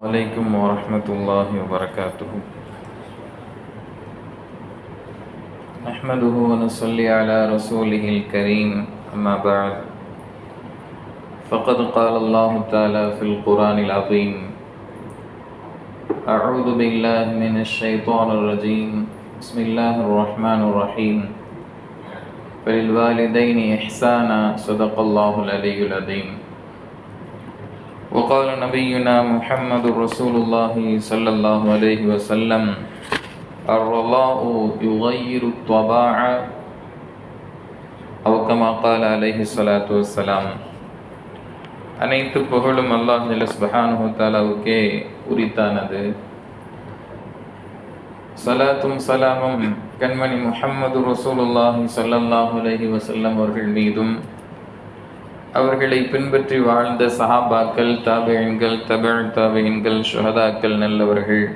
عليكم ورحمة الله وبركاته. نحمده ونصلي على رسوله الكريم أما بعد. فقد قال الله تعالى في القرآن العظيم أعوذ بالله من الشيطان الرجيم. بسم الله الرحمن الرحيم. فللوالدين إحسانا صدق الله العلي العظيم. وقال نبينا محمد رسول الله صلى الله عليه وسلم الرضاء يغير الطباع أو كما قال عليه الصلاة والسلام அனைத்து புகழும் அல்லாஹ் ஜல்ல சுப்ஹானஹு தாலாவுக்கே உரித்தானது சலாத்தும் சலாமும் கண்மணி முஹம்மது ரசூலுல்லாஹி ஸல்லல்லாஹு அலைஹி வஸல்லம் அவர்கள் மீதும் அவர்களை பின்பற்றி வாழ்ந்த சஹாபாக்கள் தாபியன்கள் தபிழ் தாபியன்கள் சுஹதாக்கள் நல்லவர்கள்.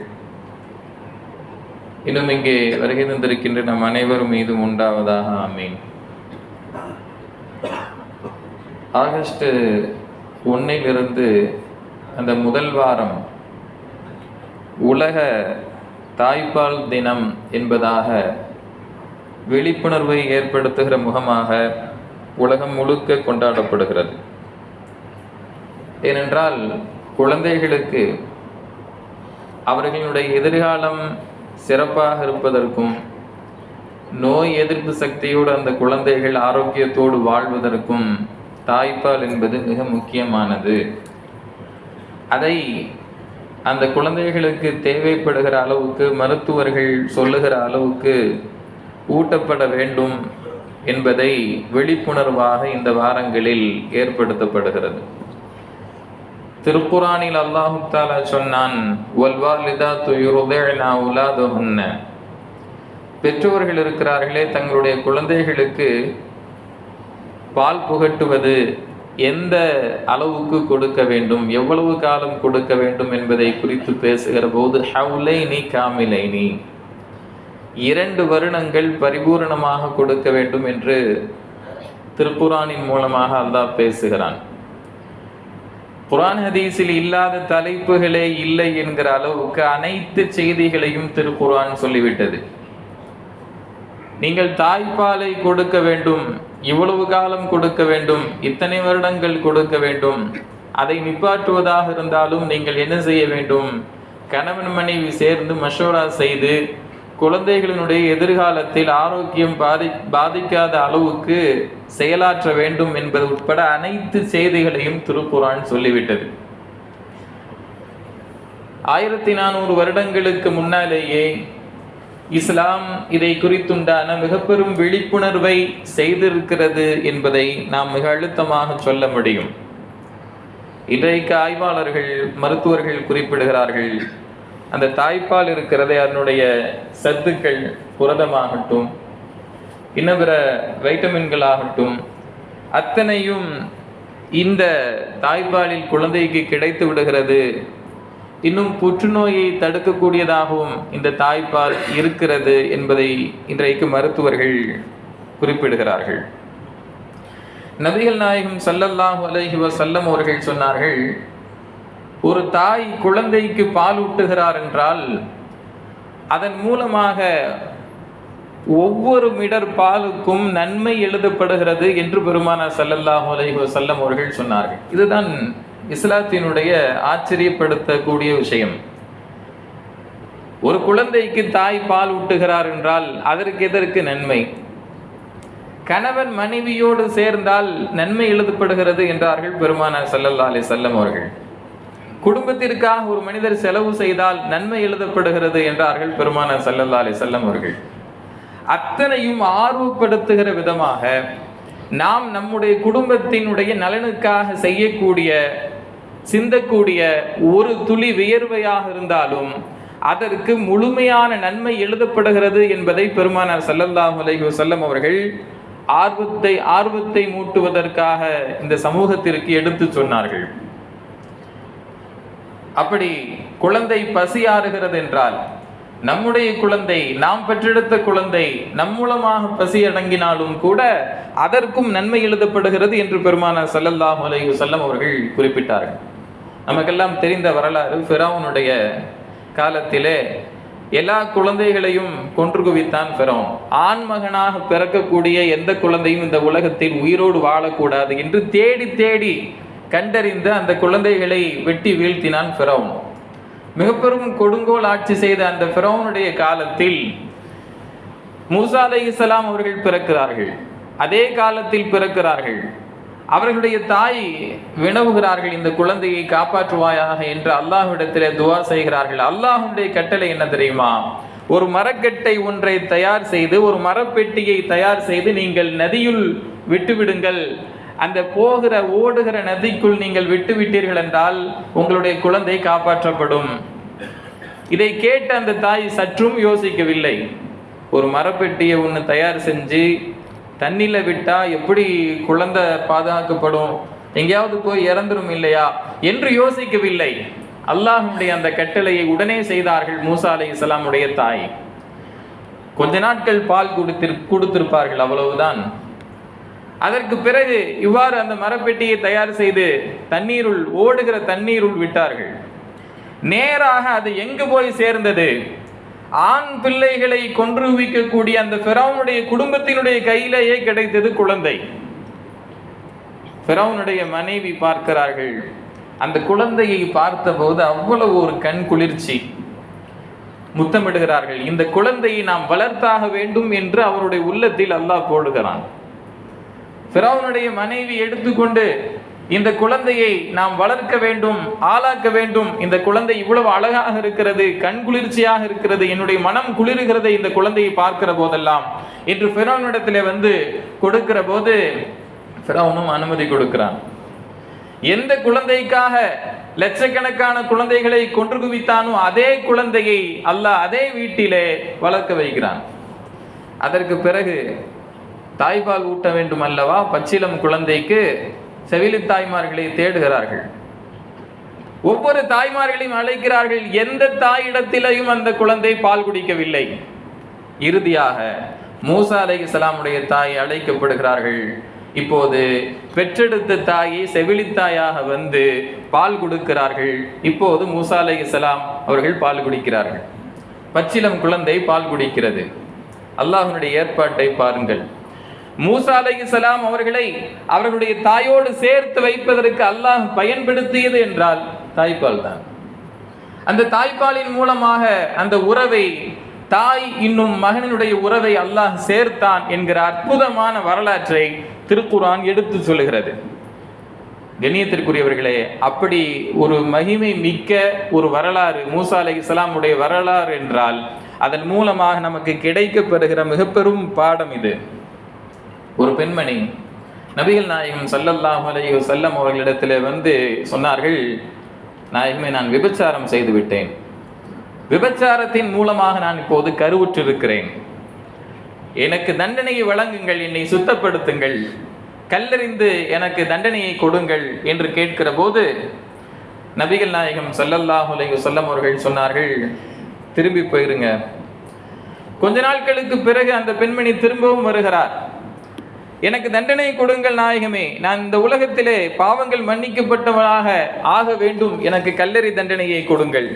இன்னும் இங்கே வருகை தந்திருக்கின்ற நம் அனைவரும் மீதும் உண்டாவதாக ஆமீன். ஆகஸ்ட் ஒன்னிலிருந்து அந்த முதல் வாரம் உலக தாய்ப்பால் தினம் என்பதாக விழிப்புணர்வை ஏற்படுத்துகிற முகமாக உலகம் முழுக்க கொண்டாடப்படுகிறது. ஏனென்றால் குழந்தைகளுக்கு அவர்களுடைய எதிர்காலம் சிறப்பாக இருப்பதற்கும் நோய் எதிர்ப்பு சக்தியோடு அந்த குழந்தைகள் ஆரோக்கியத்தோடு வாழ்வதற்கும் தாய்ப்பால் என்பது மிக முக்கியமானது. அதை அந்த குழந்தைகளுக்கு தேவைப்படுகிற அளவுக்கு மருத்துவர்கள் சொல்லுகிற அளவுக்கு ஊட்டப்பட வேண்டும் என்பதை விழிப்புணர்வாக இந்த வாரங்களில் ஏற்படுத்தப்படுகிறது. திருக்குறானில் அல்லாஹு தாலா சொன்னான் பெற்றோர்கள் இருக்கிறார்களே தங்களுடைய குழந்தைகளுக்கு பால் புகட்டுவது எந்த அளவுக்கு கொடுக்க வேண்டும் எவ்வளவு காலம் கொடுக்க வேண்டும் என்பதை குறித்து பேசுகிற போது ஹவுலைனி காமிலைனி. இரண்டு வருடங்கள் பரிபூரணமாக கொடுக்க வேண்டும் என்று திருப்புரானின் மூலமாக அல்லாஹ் பேசுகிறான். குரான் ஹதீஸில் இல்லாத தலைப்புகளே இல்லை என்கிற அளவுக்கு அனைத்து செய்திகளையும் திருக்குரான் சொல்லிவிட்டது. நீங்கள் தாய்ப்பாலை கொடுக்க வேண்டும் இவ்வளவு காலம் கொடுக்க வேண்டும் இத்தனை வருடங்கள் கொடுக்க வேண்டும் அதை நிப்பாட்டுவதாக இருந்தாலும் நீங்கள் என்ன செய்ய வேண்டும்? கணவன் மனைவி சேர்ந்து மஷோரா செய்து குழந்தைகளினுடைய எதிர்காலத்தில் ஆரோக்கியம் பாதி பாதிக்காத அளவுக்கு செயலாற்ற வேண்டும் என்பது உட்பட அனைத்து செய்திகளையும் திருக்குறான் சொல்லிவிட்டது. ஆயிரத்தி நானூறு வருடங்களுக்கு முன்னாலேயே இஸ்லாம் இதை குறித்துண்டான மிக பெரும் விழிப்புணர்வை செய்திருக்கிறது என்பதை நாம் மிக அழுத்தமாக சொல்ல முடியும். இன்றைக்கு ஆய்வாளர்கள் மருத்துவர்கள் குறிப்பிடுகிறார்கள் அந்த தாய்ப்பால் இருக்கிறதே அதனுடைய சத்துக்கள் புரதமாகட்டும் இன்னும் பிற வைட்டமின்களாகட்டும் அத்தனையும் இந்த தாய்ப்பாலில் குழந்தைக்கு கிடைத்து விடுகிறது. இன்னும் புற்றுநோயை தடுக்கக்கூடியதாகவும் இந்த தாய்ப்பால் இருக்கிறது என்பதை இன்றைக்கு மருத்துவர்கள் குறிப்பிடுகிறார்கள். நபிகள் நாயகம் சல்லல்லாஹு அலஹி வசல்லம் அவர்கள் சொன்னார்கள் ஒரு தாய் குழந்தைக்கு பால் ஊட்டுகிறார் என்றால் அதன் மூலமாக ஒவ்வொரு மிடர் பாலுக்கும் நன்மை எழுதப்படுகிறது என்று பெருமானா சல்லல்லாஹு அலைஹி வசல்லம் அவர்கள் சொன்னார்கள். இதுதான் இஸ்லாத்தினுடைய ஆச்சரியப்படுத்தக்கூடிய விஷயம். ஒரு குழந்தைக்கு தாய் பால் ஊட்டுகிறார் என்றால் அதற்கு எதற்கு நன்மை? கணவன் மனைவியோடு சேர்ந்தால் நன்மை எழுதப்படுகிறது என்றார்கள் பெருமானார் சல்லல்லா அலி செல்லம் அவர்கள். குடும்பத்திற்காக ஒரு மனிதர் செலவு செய்தால் நன்மை எழுதப்படுகிறது என்றார்கள் பெருமான சல்லல்லா அலி செல்லம் அவர்கள். அத்தனையும் ஆர்வப்படுத்துகிற விதமாக நாம் நம்முடைய குடும்பத்தினுடைய நலனுக்காக செய்யக்கூடிய சிந்தக்கூடிய ஒரு துளி வியர்வையாக இருந்தாலும் அதற்கு முழுமையான நன்மை எழுதப்படுகிறது என்பதை பெருமானார் சல்லல்லாஹ் அலைஹி வசல்லம் அவர்கள் ஆர்வத்தை ஆர்வத்தை மூட்டுவதற்காக இந்த சமூகத்திற்கு எடுத்து சொன்னார்கள். அப்படி குழந்தை பசியாறுகிறது என்றால் நம்முடைய குழந்தை நாம் பெற்றெடுத்த குழந்தை நம் மூலமாக பசி அடங்கினாலும் கூட அதற்கும் நன்மை எழுதப்படுகிறது என்று பெருமான ஸல்லல்லாஹு அலைஹி செல்லம் அவர்கள் குறிப்பிட்டார்கள். நமக்கெல்லாம் தெரிந்த வரலாறு ஃபிரௌனுடைய காலத்திலே எல்லா குழந்தைகளையும் கொன்று குவித்தான் பெறோம் ஆண் மகனாக பிறக்கக்கூடிய எந்த குழந்தையும் இந்த உலகத்தில் உயிரோடு வாழக்கூடாது என்று தேடி தேடி கண்டறிந்து அந்த குழந்தைகளை வெட்டி வீழ்த்தினான் ஃபிரௌன். மிகப்பெரும் கொடுங்கோல் ஆட்சி செய்த அந்த ஃபிரௌனுடைய காலத்தில் மூசா அலைஹிஸ்ஸலாம் அவர்கள் பிறக்கிறார்கள். அதே காலத்தில் பிறக்கிறார்கள். அவர்களுடைய தாய் வினவுகிறார்கள் இந்த குழந்தையை காப்பாற்றுவாயாக என்று அல்லாஹ்விடத்திலே துவா செய்கிறார்கள். அல்லாஹுடைய கட்டளை என்ன தெரியுமா? ஒரு மரக்கட்டை ஒன்றை தயார் செய்து ஒரு மரப்பெட்டியை தயார் செய்து நீங்கள் நதியுள் விட்டுவிடுங்கள். அந்த போகிற ஓடுகிற நதிக்குள் நீங்கள் விட்டு விட்டீர்கள் என்றால் உங்களுடைய குழந்தை காப்பாற்றப்படும். இதை கேட்ட அந்த தாய் சற்றும் யோசிக்கவில்லை. ஒரு மரப்பெட்டியை ஒன்று தயார் செஞ்சு தண்ணியில் விட்டால் எப்படி குழந்தை பாதுகாக்கப்படும்? எங்கேயாவது போய் இறந்துரும் இல்லையா? என்று யோசிக்கவில்லை. அல்லாஹுடைய அந்த கட்டளையை உடனே செய்தார்கள் மூசா அலை இஸ்லாமுடைய தாய். கொஞ்ச நாட்கள் பால் கொடுத்திரு கொடுத்திருப்பார்கள் அவ்வளவுதான். அதற்கு பிறகு இவ்வாறு அந்த மரப்பெட்டியை தயார் செய்து தண்ணீருள் ஓடுகிற தண்ணீருள் விட்டார்கள். நேராக அது எங்கு போய் சேர்ந்தது? ஆண் பிள்ளைகளை கொன்று குவிக்கக்கூடிய அந்த பிறவனுடைய குடும்பத்தினுடைய கையிலேயே கிடைத்தது குழந்தை. பிறவனுடைய மனைவி பார்க்கிறார்கள். அந்த குழந்தையை பார்த்தபோது அவ்வளவு ஒரு கண் குளிர்ச்சி. முத்தமிடுகிறார்கள் இந்த குழந்தையை நாம் வளர்த்தாக வேண்டும் என்று அவருடைய உள்ளத்தில் அல்லாஹ் போடுகிறான். பிறவனுடைய மனைவி எடுத்துக்கொண்டு இந்த குழந்தையை நாம் வளர்க்க வேண்டும் ஆளாக்க வேண்டும். இந்த குழந்தை இவ்வளவு அழகாக இருக்கிறது கண் குளிர்ச்சியாக இருக்கிறது என்னுடைய மனம் குளிர்கிறது இந்த குழந்தையை பார்க்கிற போதெல்லாம் என்று பிறவனிடத்திலே வந்து கொடுக்கிற போது பிறவனும் அனுமதி கொடுக்கிறான். எந்த குழந்தைக்காக லட்சக்கணக்கான குழந்தைகளை கொன்று குவித்தானோ அதே குழந்தையை அல்லாஹ் அதே வீட்டிலே வளர்க்க வைக்கிறான். அதற்கு பிறகு தாய்ப்பால் ஊட்ட வேண்டும் அல்லவா? பச்சிலம் குழந்தைக்கு செவிலி தாய்மார்களை தேடுகிறார்கள். ஒவ்வொரு தாய்மார்களையும் அழைக்கிறார்கள். எந்த தாயிடத்திலையும் அந்த குழந்தை பால் குடிக்கவில்லை. இறுதியாக மூசா அலைஹிஸ்ஸலாமுடைய தாய் அழைக்கப்படுகிறார்கள். இப்போது பெற்றெடுத்த தாயை செவிலித்தாயாக வந்து பால் கொடுக்கிறார்கள். இப்போது மூசா அலைஹிஸ்ஸலாம் அவர்கள் பால் குடிக்கிறார்கள். பச்சிலம் குழந்தை பால் குடிக்கிறது. அல்லாஹனுடைய ஏற்பாட்டை பாருங்கள். மூசா சலாம் அவர்களை அவர்களுடைய தாயோடு சேர்த்து வைப்பதற்கு அல்லாஹ் பயன்படுத்தியது என்றால் தாய்ப்பால் தான். அந்த தாய்ப்பாலின் மூலமாக அந்த உறவை தாய் இன்னும் மகனினுடைய உறவை அல்லாஹ் சேர்த்தான் என்கிற அற்புதமான வரலாற்றை திருக்குரான் எடுத்து சொல்லுகிறது. கண்ணியத்திற்குரியவர்களே அப்படி ஒரு மகிமை மிக்க ஒரு வரலாறு மூசா அலை இஸ்லாமுடைய வரலாறு என்றால் அதன் மூலமாக நமக்கு கிடைக்கப்பெறுகிற மிக பெரும் பாடம் இது. ஒரு பெண்மணி நபிகள் நாயகம் சல்லல்லாஹு அலையோ செல்லம் அவர்களிடத்தில் வந்து சொன்னார்கள் நாயகமே நான் விபச்சாரம் செய்து விட்டேன் விபச்சாரத்தின் மூலமாக நான் இப்போது கருவுற்றிருக்கிறேன். எனக்கு தண்டனையை வழங்குங்கள் என்னை சுத்தப்படுத்துங்கள். கல்லறிந்து எனக்கு தண்டனையை கொடுங்கள் என்று கேட்கிற போது நபிகள் நாயகம் ஸல்லல்லாஹு அலையோ செல்லம் அவர்கள் சொன்னார்கள் திரும்பி போயிருங்க. கொஞ்ச நாட்களுக்கு பிறகு அந்த பெண்மணி திரும்பவும் வருகிறார். எனக்கு தண்டனை கொடுங்கள் நாயகமே. நான் இந்த உலகத்திலே பாவங்கள் மன்னிக்கப்பட்டவனாக ஆக வேண்டும். எனக்கு கல்லறி தண்டனையை கொடுங்கள்.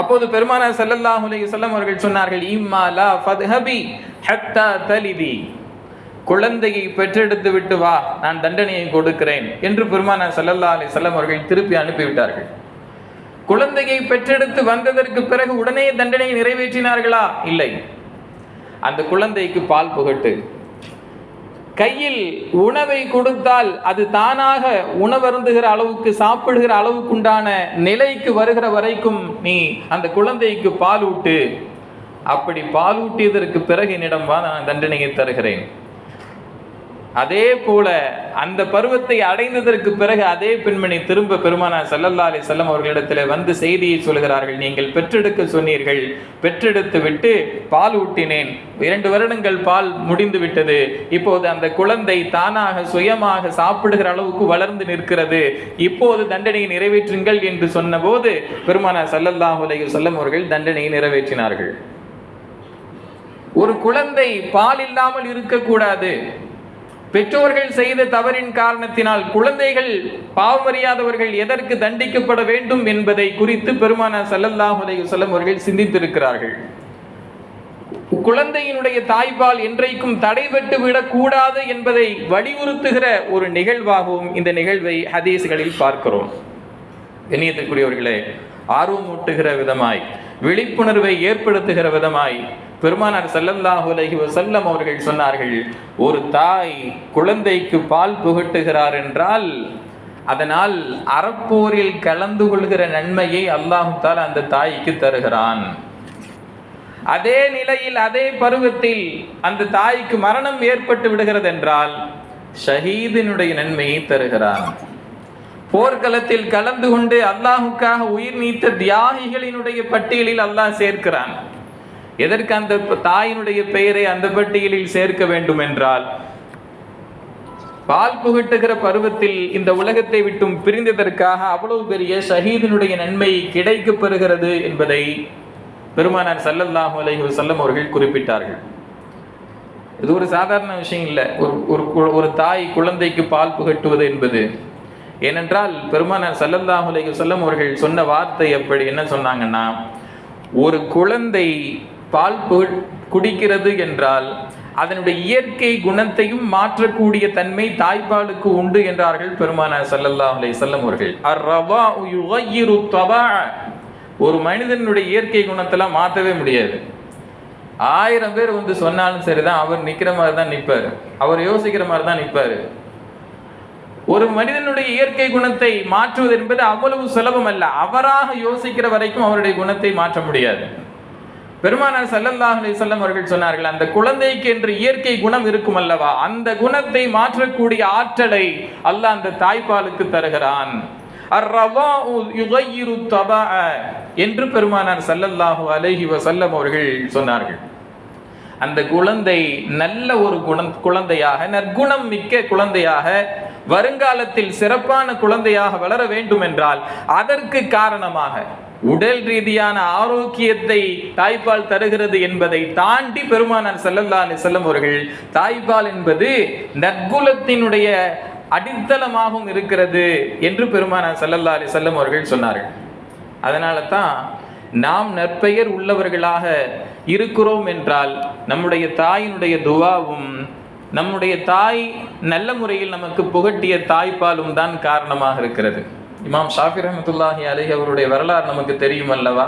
அப்போது பெருமானார் ஸல்லல்லாஹு அலைஹி வஸல்லம் அவர்கள் சொன்னார்கள் இம்மா லா ஃபத்ஹபி ஹத்தா தலிதி குழந்தையை பெற்றெடுத்து விட்டு வா நான் தண்டனையை கொடுக்கிறேன். என்று பெருமானார் செல்லல்லா அலி வஸல்லம் அவர்கள் திருப்பி அனுப்பிவிட்டார்கள். குழந்தையை பெற்றெடுத்து வந்ததற்கு பிறகு உடனே தண்டனையை நிறைவேற்றினார்களா? இல்லை. அந்த குழந்தைக்கு பால் புகட்டு. கையில் உணவை கொடுத்தால் அது தானாக உணவருந்துகிற அளவுக்கு சாப்பிடுகிற அளவுக்குண்டான நிலைக்கு வருகிற வரைக்கும் நீ அந்த குழந்தைக்கு பால் ஊட்டு அப்படி பால் ஊட்டியதற்கு பிறகு என்னிடம் வா நான் தண்டனையை தருகிறேன். அதே போல அந்த பருவத்தை அடைந்ததற்கு பிறகு அதே பெண்மணி திரும்ப பெருமானார் ஸல்லல்லாஹு அலி செல்லம் அவர்களிடத்தில் வந்து செய்தியை சொல்கிறார்கள் நீங்கள் பெற்றெடுக்க சொன்னீர்கள். பெற்றெடுத்து விட்டு பால் ஊட்டினேன். இரண்டு வருடங்கள் பால் முடிந்து விட்டது. இப்போது அந்த குழந்தை தானாக சுயமாக சாப்பிடுகிற அளவுக்கு வளர்ந்து நிற்கிறது. இப்போது தண்டனையை நிறைவேற்றுங்கள் என்று சொன்னபோது பெருமானா ஸல்லல்லாஹு அலைஹி செல்லம் அவர்கள் தண்டனையை நிறைவேற்றினார்கள். ஒரு குழந்தை பால் இல்லாமல் இருக்கக்கூடாது. பெற்றோர்கள் செய்த தவறின் காரணத்தினால் குழந்தைகள் பாவமறியாதவர்கள் எதற்கு தண்டிக்கப்பட வேண்டும் என்பதை குறித்து பெருமான ஸல்லல்லாஹு அலைஹி அவர்கள் சிந்தித்திருக்கிறார்கள். குழந்தையினுடைய தாய்ப்பால் என்றைக்கும் தடைபட்டு விடக்கூடாது என்பதை வலியுறுத்துகிற ஒரு நிகழ்வாகவும் இந்த நிகழ்வை ஹதீஸ்களில் பார்க்கிறோம். கண்ணியத்திற்குரியவர்களே ஆர்வமூட்டுகிற விதமாய் விழிப்புணர்வை ஏற்படுத்துகிற விதமாய் பெருமானார் ஸல்லல்லாஹு அலைஹி வஸல்லம் அவர்கள் சொன்னார்கள் ஒரு தாய் குழந்தைக்கு பால் புகட்டுகிறார் என்றால் அதனால் அறப்போரில் கலந்து கொள்கிற நன்மையை அல்லாஹு அந்த தாய்க்கு தருகிறான். அதே நிலையில் அதே பருவத்தில் அந்த தாய்க்கு மரணம் ஏற்பட்டு விடுகிறது என்றால் ஷஹீதினுடைய நன்மையை தருகிறான். போர்க்களத்தில் கலந்து கொண்டு அல்லாஹுக்காக உயிர் நீத்த தியாகிகளினுடைய பட்டியலில் அல்லாஹ் சேர்க்கிறான். எதற்கு அந்த தாயினுடைய பெயரை அந்த பட்டியலில் சேர்க்க வேண்டும் என்றால் பால் புகட்டுகிற பருவத்தில் இந்த உலகத்தை விட்டும் பிரிந்ததற்காக அவ்வளவு பெரிய ஷஹீதினுடைய நன்மை கிடைக்கப் பெறுகிறது என்பதை பெருமானார் சல்லல்லாஹு அலைஹி வஸல்லம் அவர்கள் குறிப்பிட்டார்கள். இது ஒரு சாதாரண விஷயம் இல்லை. ஒரு ஒரு ஒரு தாய் குழந்தைக்கு பால் புகட்டுவது என்பது. ஏனென்றால் பெருமானார் சல்லல்லாஹு அலைஹி வஸல்லம் அவர்கள் சொன்ன வார்த்தை எப்படி என்ன சொன்னாங்கன்னா ஒரு குழந்தை பால் குடிக்கிறது என்றால் அதனுடைய இயற்கை குணத்தையும் மாற்றக்கூடிய தன்மை தாய்ப்பாலுக்கு உண்டு என்றார்கள் பெருமானார் சல்லல்லா அலை செல்லம் அவர்கள். அர்-ரவாஉ யுகையிரு தபா ஒரு மனிதனுடைய இயற்கை குணத்தெல்லாம் மாற்றவே முடியாது. ஆயிரம் பேர் வந்து சொன்னாலும் சரிதான் அவர் நிற்கிற மாதிரி தான் நிற்பார் அவர் யோசிக்கிற மாதிரி தான் நிற்பார் ஒரு மனிதனுடைய இயற்கை குணத்தை மாற்றுவது என்பது அவ்வளவு சுலபம் அல்ல அவராக யோசிக்கிற வரைக்கும் அவருடைய குணத்தை மாற்ற முடியாது. பெருமானார் சல்லல்லாஹ் அலைஹி அவர்கள் சொன்னார்கள் அந்த குழந்தைக்கு என்று இயற்கை குணம் இருக்கும் அல்லவா? அந்த குணத்தை மாற்றக்கூடிய ஆற்றலை அல்லாஹ் அந்த தாய்ப்பாலுக்கு தருகிறான். என்று பெருமானார் சல்லல்லாஹு அலஹி வசல்லம் அவர்கள் சொன்னார்கள். அந்த குழந்தை நல்ல ஒரு குணம் குழந்தையாக நற்குணம் மிக்க குழந்தையாக வருங்காலத்தில் சிறப்பான குழந்தையாக வளர வேண்டும் என்றால் அதற்கு காரணமாக உடல் ரீதியான ஆரோக்கியத்தை தாய்ப்பால் தருகிறது என்பதை தாண்டி பெருமானார் செல்லல்லா செல்லும் அவர்கள் தாய்ப்பால் என்பது நற்குலத்தினுடைய அடித்தளமாகவும் இருக்கிறது என்று பெருமானார் செல்லல்லா செல்லும் அவர்கள் சொன்னார்கள். அதனால தான் நாம் நற்பெயர் உள்ளவர்களாக இருக்கிறோம் என்றால் நம்முடைய தாயினுடைய துவாவும் நம்முடைய தாய் நல்ல முறையில் நமக்கு புகட்டிய தாய்ப்பாலும் தான் காரணமாக இருக்கிறது. இமாம் ஷாஃபி ரஹமத்துல்லாஹி அலைஹி அவருடைய வரலாறு நமக்கு தெரியும் அல்லவா?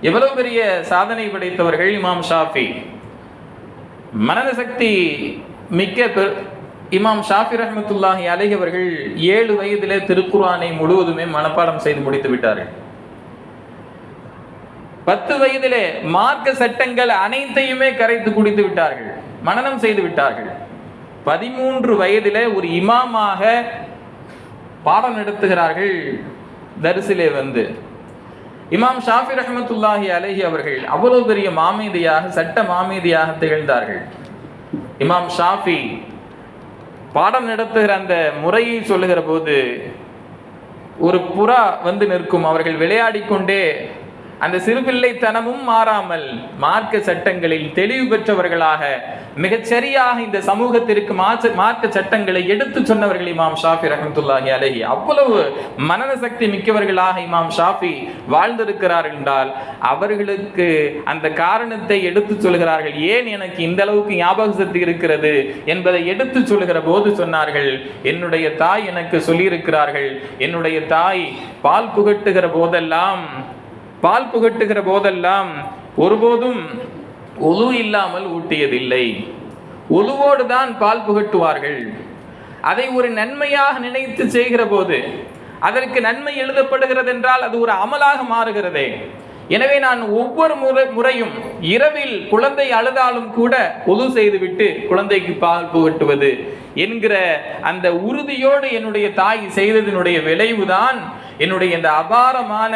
எவ்வளவு பெரிய சாதனை படைத்தவர்கள் இமாம் ஷாஃபி? மனத சக்தி மிக்க பெரு- இமாம் ஷாஃபி ரஹமத்துல்லாஹி அலைஹி அவர்கள் ஏழு வயதிலே திருக்குறானை முழுவதுமே மனப்பாடம் செய்து முடித்து விட்டார்கள். பத்து வயதிலே மார்க்க சட்டங்கள் அனைத்தையுமே கரைத்து குடித்து விட்டார்கள். மனனம் செய்து விட்டார்கள். பதிமூன்று வயதிலே ஒரு இமாமாக பாடம் நடத்துகிறார்கள் தரிசிலே வந்து. இமாம் ஷாஃபி ரஹமத்துல்லாஹி அலஹி அவர்கள் அவ்வளவு பெரிய மாமேதியாக சட்ட மாமேதியாக திகழ்ந்தார்கள். இமாம் ஷாஃபி பாடம் நடத்துகிற அந்த முறையை சொல்லுகிற போது ஒரு புறா வந்து நிற்கும். அவர்கள் விளையாடிக் கொண்டே அந்த சிறுபிள்ளைத்தனமும் மாறாமல் மார்க்க சட்டங்களில் தெளிவு பெற்றவர்களாக மிகச்சரியாக இந்த சமூகத்திற்கு மார்க்க சட்டங்களை எடுத்து சொன்னவர்கள் இமாம் ஷாஃபி ரஹமத்துல்லாஹி அலஹி. அவ்வளவு மனன சக்தி மிக்கவர்களாக இமாம் ஷாஃபி வாழ்ந்திருக்கிறார் என்றால் அவர்களுக்கு அந்த காரணத்தை எடுத்து சொல்கிறார்கள். ஏன் எனக்கு இந்த அளவுக்கு ஞாபக சக்தி இருக்கிறது என்பதை எடுத்து சொல்லுகிற போது சொன்னார்கள் என்னுடைய தாய் எனக்கு சொல்லியிருக்கிறார்கள். என்னுடைய தாய் பால் புகட்டுகிற போதெல்லாம் பால் புகட்டுகிற போதெல்லாம் ஒருபோதும் ஒலு இல்லாமல் ஊட்டியதில்லை. ஒலுவோடு தான் பால் புகட்டுவார்கள். அதை ஒரு நன்மையாக நினைத்து செய்கிற போது அதற்கு நன்மை எழுதப்படுகிறது என்றால் அது ஒரு அமலாக மாறுகிறதே. எனவே நான் ஒவ்வொரு முறை முறையும் இரவில் குழந்தை அழுதாலும் கூட ஒது செய்துவிட்டு குழந்தைக்கு பால் புகட்டுவது என்கிற அந்த உறுதியோடு என்னுடைய தாய் செய்ததனுடைய விளைவுதான் என்னுடைய இந்த அபாரமான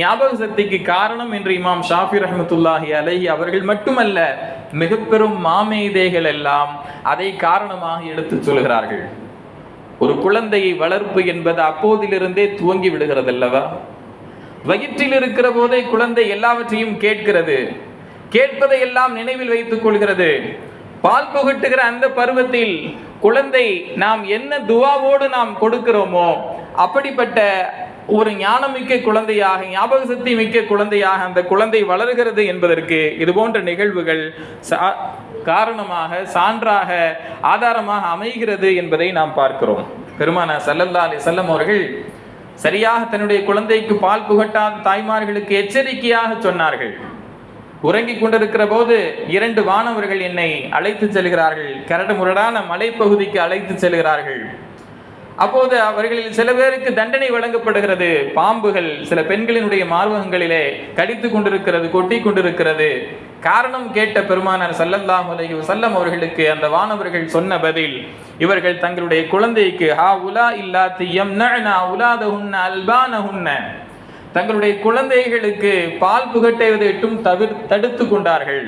ஞாபக சக்திக்கு காரணம் என்று இமாம் ஷாஃபி ரஹமத்துல்லாஹி அலஹி அவர்கள் மட்டுமல்ல மிக பெரும் மாமேதைகள் எல்லாம் அதை காரணமாக எடுத்துச் சொல்கிறார்கள். ஒரு குழந்தையை வளர்ப்பு என்பது அப்போதிலிருந்தே துவங்கி விடுகிறது அல்லவா வயிற்றில் இருக்கிற போதே குழந்தை எல்லாவற்றையும் கேட்கிறது. கேட்பதை எல்லாம் நினைவில் வைத்துக் கொள்கிறது. பால் புகட்டுகிற அந்த பருவத்தில் குழந்தை நாம் என்ன துவாவோடு நாம் கொடுக்கிறோமோ அப்படிப்பட்ட ஒரு ஞானமிக்க குழந்தையாக ஞாபக சக்தி மிக்க குழந்தையாக அந்த குழந்தை வளர்கிறது என்பதற்கு இது போன்ற நிகழ்வுகள் சா- காரணமாக சான்றாக ஆதாரமாக அமைகிறது என்பதை நாம் பார்க்கிறோம். பெருமானா சல்லல்லா அலி செல்லம் அவர்கள் சரியாக தன்னுடைய குழந்தைக்கு பால் புகட்டாத தாய்மார்களுக்கு எச்சரிக்கையாக சொன்னார்கள். உறங்கிக் கொண்டிருக்கிற போது இரண்டு வானவர்கள் என்னை அழைத்து செல்கிறார்கள். கரடு முரடான மலைப்பகுதிக்கு அழைத்து செல்கிறார்கள். அப்போது அவர்களில் சில பேருக்கு தண்டனை வழங்கப்படுகிறது. பாம்புகள் சில பெண்களினுடைய மார்பகங்களிலே கடித்து கொண்டிருக்கிறது கொட்டி கொண்டிருக்கிறது. காரணம் கேட்ட பெருமானார் ஸல்லல்லாஹு அலைஹி வசல்லம் அவர்களுக்கு அந்த வானவர்கள் சொன்ன பதில் இவர்கள் தங்களுடைய குழந்தைக்கு ஹா உலா இல்லா தியம் அல்பான அல்பானஹுன்ன. தங்களுடைய குழந்தைகளுக்கு பால் புகட்டுவதைட்டும் தவிர் தடுத்து கொண்டார்கள்.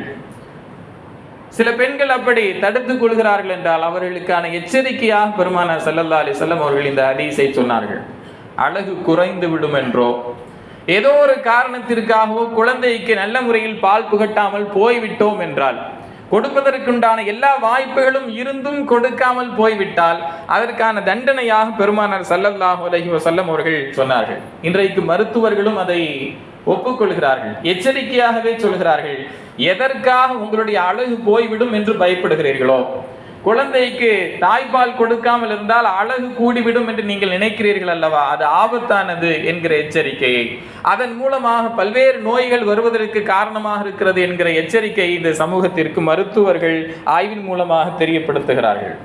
சில பெண்கள் அப்படி தடுத்துக் கொள்கிறார்கள் என்றால் அவர்களுக்கான எச்சரிக்கையாக பெருமானார் ஸல்லல்லாஹு அலி செல்லம் அவர்கள் இந்த ஹதீஸை சொன்னார்கள். அழகு குறைந்து விடும் என்றோ ஏதோ ஒரு காரணத்திற்காகவோ குழந்தைக்கு நல்ல முறையில் பால் புகட்டாமல் போய்விட்டோம் என்றால் கொடுப்பதற்குண்டான எல்லா வாய்ப்புகளும் இருந்தும் கொடுக்காமல் போய்விட்டால் அதற்கான தண்டனையாக பெருமானார் ஸல்லல்லாஹு அலைஹி வசல்லம் அவர்கள் சொன்னார்கள். இன்றைக்கு மருத்துவர்களும் அதை ஒப்புக்கொள்கிறார்கள். எச்சரிக்கையாகவே சொல்கிறார்கள். எதற்காக உங்களுடைய அழகு போய்விடும் என்று பயப்படுகிறீர்களோ? குழந்தைக்கு தாய்ப்பால் கொடுக்காமல் இருந்தால் அழகு கூடிவிடும் என்று நீங்கள் நினைக்கிறீர்கள் அல்லவா? அது ஆபத்தானது என்கிற எச்சரிக்கையை. அதன் மூலமாக பல்வேறு நோய்கள் வருவதற்கு காரணமாக இருக்கிறது என்கிற எச்சரிக்கையை இந்த சமூகத்திற்கு மருத்துவர்கள் ஆய்வின் மூலமாக தெரியப்படுத்துகிறார்கள்.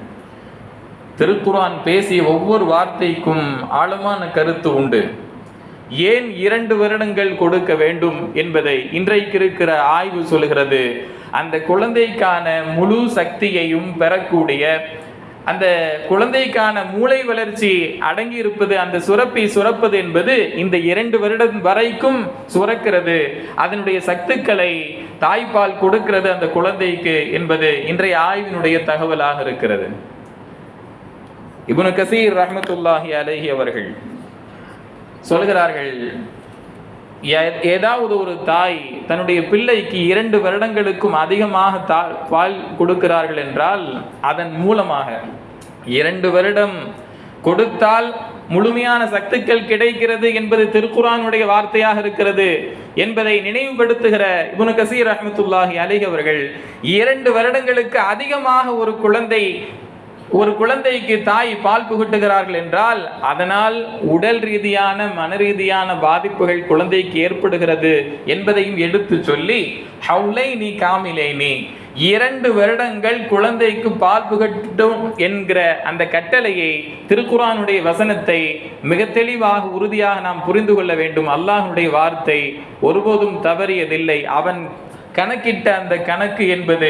திருக்குரான் பேசிய ஒவ்வொரு வார்த்தைக்கும் ஆழமான கருத்து உண்டு. ஏன் இரண்டு வருடங்கள் கொடுக்க வேண்டும் என்பதை இன்றைக்கு இருக்கிற ஆய்வு சொல்கிறது அந்த குழந்தைக்கான முழு சக்தியையும் பெறக்கூடிய அந்த குழந்தைக்கான மூளை வளர்ச்சி அடங்கி இருப்பது அந்த சுரப்பை சுரப்பது என்பது இந்த இரண்டு வருடம் வரைக்கும் சுரக்கிறது. அதனுடைய சத்துக்களை தாய்ப்பால் கொடுக்கிறது அந்த குழந்தைக்கு என்பது இன்றைய ஆய்வினுடைய தகவலாக இருக்கிறது. இப்னு கசீர் ரஹமத்துல்லாஹி அலஹி அவர்கள் சொல்கிறார்கள் ஏதாவது ஒரு தாய் தன்னுடைய பிள்ளைக்கு இரண்டு வருடங்களுக்கும் அதிகமாக தா பால் கொடுக்கிறார்கள் என்றால் அதன் மூலமாக இரண்டு வருடம் கொடுத்தால் முழுமையான சத்துக்கள் கிடைக்கிறது என்பது திருக்குறானுடைய வார்த்தையாக இருக்கிறது என்பதை நினைவுபடுத்துகிற இப்னு கசீர் அஹமத்துல்லாஹி அலைஹி அவர்கள் இரண்டு வருடங்களுக்கு அதிகமாக ஒரு குழந்தை ஒரு குழந்தைக்கு தாய் பால் புகட்டுகிறார்கள் என்றால் அதனால் உடல் ரீதியான மன ரீதியான பாதிப்புகள் குழந்தைக்கு ஏற்படுகிறது என்பதையும் எடுத்து சொல்லி ஹவுலை நீ காமிலை நீ இரண்டு வருடங்கள் குழந்தைக்கு பால் புகட்டும் என்கிற அந்த கட்டளையை திருக்குறானுடைய வசனத்தை மிக தெளிவாக உறுதியாக நாம் புரிந்து கொள்ள வேண்டும். அல்லாஹனுடைய வார்த்தை ஒருபோதும் தவறியதில்லை. அவன் கணக்கிட்ட அந்த கணக்கு என்பது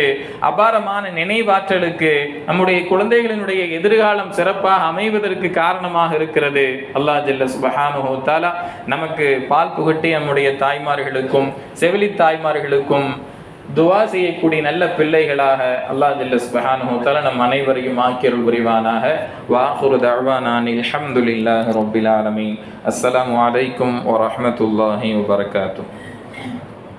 அபாரமான நினைவாற்றலுக்கு நம்முடைய குழந்தைகளினுடைய எதிர்காலம் சிறப்பாக அமைவதற்கு காரணமாக இருக்கிறது. அல்லாஹ் ஜல்ல சுபஹானு தாலா நமக்கு பால் புகட்டி நம்முடைய தாய்மார்களுக்கும் செவிலி தாய்மார்களுக்கும் துவா செய்யக்கூடிய நல்ல பிள்ளைகளாக அல்லாஹ் ஜல்ல சுபஹானு தாலா நம் அனைவரையும் ஆக்கியருள் புரிவானாக. வாஹுரு தஅவானான் அல்ஹம்துலில்லாஹி ரப்பில் ஆலமீன். அஸ்ஸலாமு அலைக்கும் வரஹ்மத்துல்லாஹி வபரகாத்துஹு.